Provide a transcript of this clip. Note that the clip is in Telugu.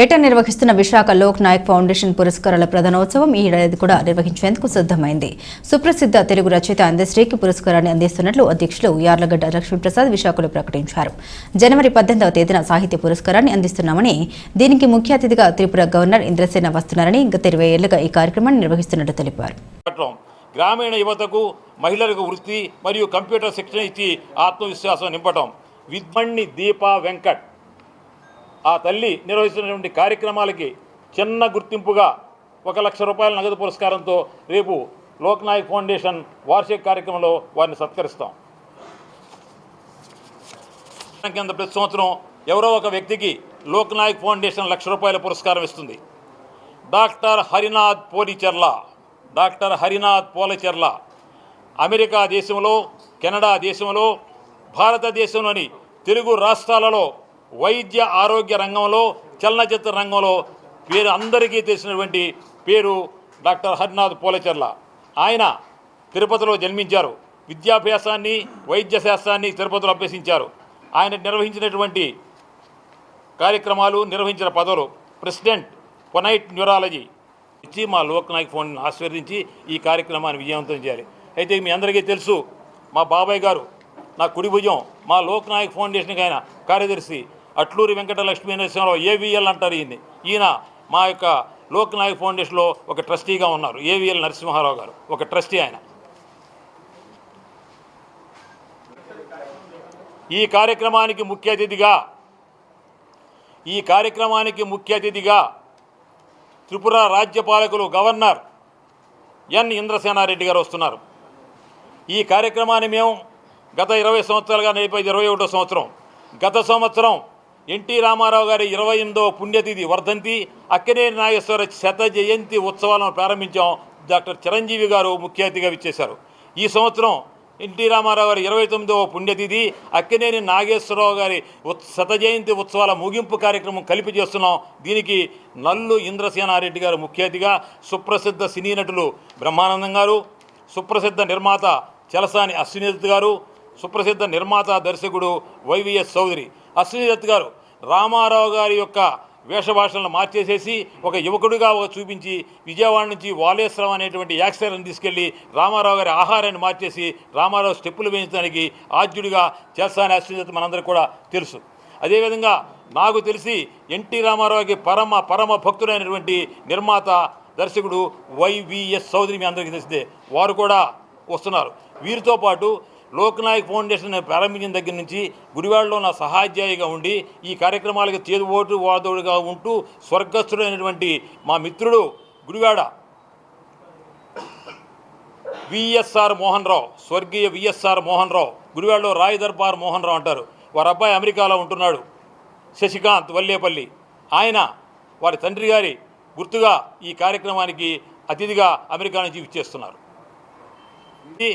ఏటా నిర్వహిస్తున్న విశాఖ లోక్ నాయక్ ఫౌండేషన్ పురస్కారాల ప్రధానోత్సవం ఈ ఏడాది కూడా నిర్వహించేందుకు సిద్ధమైంది. సుప్రసిద్ధ తెలుగు రచయిత అందశ్రీకి పురస్కారాన్ని అందిస్తున్నట్లు అధ్యక్షులు యార్లగడ్డ లక్ష్మీప్రసాద్ విశాఖలో ప్రకటించారు. జనవరి పద్దెనిమిదవ తేదీన సాహిత్య పురస్కారాన్ని అందిస్తున్నామని దీనికి ముఖ్య అతిథిగా త్రిపుర గవర్నర్ ఇంద్రసేన వస్తున్నారని గత ఇరవై ఏళ్ళుగా ఈ కార్యక్రమాన్ని నిర్వహిస్తున్నట్లు తెలిపారు. గ్రామీణ యువతకు మహిళలకు వృత్తి మరియు కంప్యూటర్ శిక్షణ ఇచ్చి ఆత్మవిశ్వాసం నింపడం విద్మణి దీపా వెంకట్. ఆ తల్లి నిర్వహిస్తున్నటువంటి కార్యక్రమాలకి చిన్న గుర్తింపుగా ఒక లక్ష రూపాయల నగదు పురస్కారంతో రేపు లోక్నాయక్ ఫౌండేషన్ వార్షిక కార్యక్రమంలో వారిని సత్కరిస్తాం. కింద ప్రతి సంవత్సరం ఎవరో ఒక వ్యక్తికి లోక్నాయక్ ఫౌండేషన్ లక్ష రూపాయల పురస్కారం ఇస్తుంది. Doctor Harinath Policherla doctor Harinath Policherla America దేశంలో కెనడా దేశంలో భారతదేశంలోని తెలుగు రాష్ట్రాలలో వైద్య ఆరోగ్య రంగంలో చలనచిత్ర రంగంలో పేరు అందరికీ తెలిసినటువంటి పేరు డాక్టర్ హరినాథ్ పోలచెర్ల. ఆయన తిరుపతిలో జన్మించారు. విద్యాభ్యాసాన్ని వైద్య శాస్త్రాన్ని తిరుపతిలో అభ్యసించారు. ఆయన నిర్వహించినటువంటి కార్యక్రమాలు నిర్వహించిన పదవులు ప్రెసిడెంట్ పొనైట్ న్యూరాలజీ ఇచ్చి మా లోక్నాయక్ ఫోన్ ఆశీర్వదించి ఈ కార్యక్రమాన్ని విజయవంతం చేయాలి. అయితే మీ అందరికీ తెలుసు మా బాబాయ్ గారు నా కుడి భుజం మా లోక్నాయక్ ఫౌండేషన్కి ఆయన కార్యదర్శి అట్లూరి వెంకట లక్ష్మీ నరసింహరావు ఏవిఎల్ అంటారు ఈయన్ని. ఈయన మా యొక్క లోక్నాయక్ ఫౌండేషన్లో ఒక ట్రస్టీగా ఉన్నారు ఏవిఎల్ నరసింహారావు గారు. ఒక ట్రస్టీ ఆయన. ఈ కార్యక్రమానికి ముఖ్య అతిథిగా ఈ కార్యక్రమానికి ముఖ్య అతిథిగా త్రిపుర రాజ్యపాలకులు గవర్నర్ ఎన్ ఇంద్రసేనారెడ్డి గారు వస్తున్నారు. ఈ కార్యక్రమాన్ని మేము గత ఇరవై సంవత్సరాలుగా నడిపేది ఇరవై ఒకటో సంవత్సరం. గత సంవత్సరం ఎన్టీ రామారావు గారి ఇరవై ఎనిమిదవ పుణ్యతిథి వర్ధంతి అక్కినేని నాగేశ్వర శత జయంతి ఉత్సవాలను ప్రారంభించాం డాక్టర్ చిరంజీవి గారు ముఖ్య అతిథిగా ఇచ్చేశారు ఈ సంవత్సరం ఎన్టీ రామారావు గారి ఇరవై తొమ్మిదవ పుణ్యతిథి అక్కినేని నాగేశ్వరరావు గారి ఉత్ శత జయంతి ఉత్సవాల ముగింపు కార్యక్రమం కలిపి చేస్తున్నాం. దీనికి నల్లు ఇంద్రసేనారెడ్డి గారు ముఖ్య అతిథిగా సుప్రసిద్ధ సినీ నటులు బ్రహ్మానందం గారు సుప్రసిద్ధ నిర్మాత చలసాని అశ్వినిత్ గారు సుప్రసిద్ధ నిర్మాత దర్శకుడు వైవిఎస్ చౌదరి అశ్వినిదత్ గారు రామారావు గారి యొక్క వేషభాషలను మార్చేసేసి ఒక యువకుడిగా చూపించి విజయవాడ నుంచి వాలేశ్వరం అనేటువంటి యాక్సిడెంట్ని తీసుకెళ్ళి రామారావు గారి ఆహారాన్ని మార్చేసి రామారావు స్టెప్పులు వేయించడానికి ఆద్యుడిగా చేస్తానని అశ్వినిదత్ మనందరికీ కూడా తెలుసు. అదేవిధంగా నాకు తెలిసి ఎన్టీ రామారావుకి పరమ పరమ భక్తుడైనటువంటి నిర్మాత దర్శకుడు వైవిఎస్ చౌదరి మీ అందరికీ తెలిసిందే. వారు కూడా వస్తున్నారు. వీరితో పాటు లోక్నాయక్ ఫౌండేషన్ ప్రారంభించిన దగ్గర నుంచి గుడివాడలో నా సహాధ్యాయిగా ఉండి ఈ కార్యక్రమాలకు చేదుబోటు వాదోడుగా ఉంటూ స్వర్గస్థుడైనటువంటి మా మిత్రుడు గుడివాడ విఎస్ఆర్ మోహన్ రావు స్వర్గీయ విఎస్ఆర్ మోహన్ రావు గుడివాడలో రాయ్ దర్బార్ మోహన్ రావు అంటారు. వారి అబ్బాయి అమెరికాలో ఉంటున్నాడు శశికాంత్ వల్లేపల్లి. ఆయన వారి తండ్రి గారి గుర్తుగా ఈ కార్యక్రమానికి అతిథిగా అమెరికా నుంచి ఇచ్చేస్తున్నారు